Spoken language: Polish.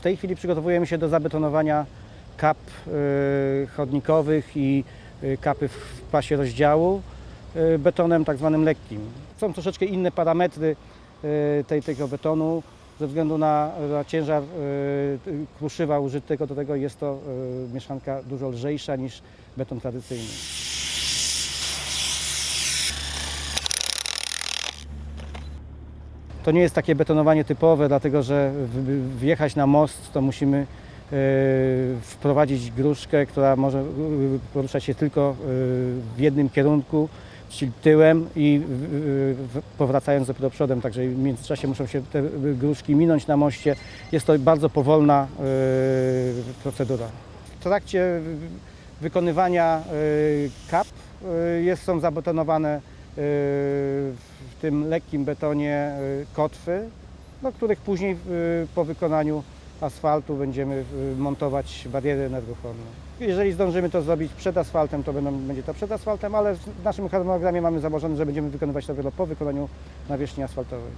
tej chwili przygotowujemy się do zabetonowania kap y, chodnikowych i y, kapy w pasie rozdziału y, betonem tak zwanym lekkim. Są troszeczkę inne parametry tej, tego betonu. Ze względu na, na ciężar kruszywa użytego do tego jest to mieszanka dużo lżejsza niż beton tradycyjny. To nie jest takie betonowanie typowe, dlatego że wjechać na most to musimy e, wprowadzić gruszkę, która może e, poruszać się tylko e, w jednym kierunku, czyli tyłem i powracając dopiero przodem, także w międzyczasie muszą się te gruszki minąć na moście. Jest to bardzo powolna procedura. W trakcie wykonywania kap jest, są zabetonowane w tym lekkim betonie e, kotwy, do których później e, po wykonaniu asfaltu będziemy e, montować bariery energochłonne. Jeżeli zdążymy to zrobić przed asfaltem, to będą, będzie to przed asfaltem, ale w naszym harmonogramie mamy założone, że będziemy wykonywać to dopiero po wykonaniu nawierzchni asfaltowej.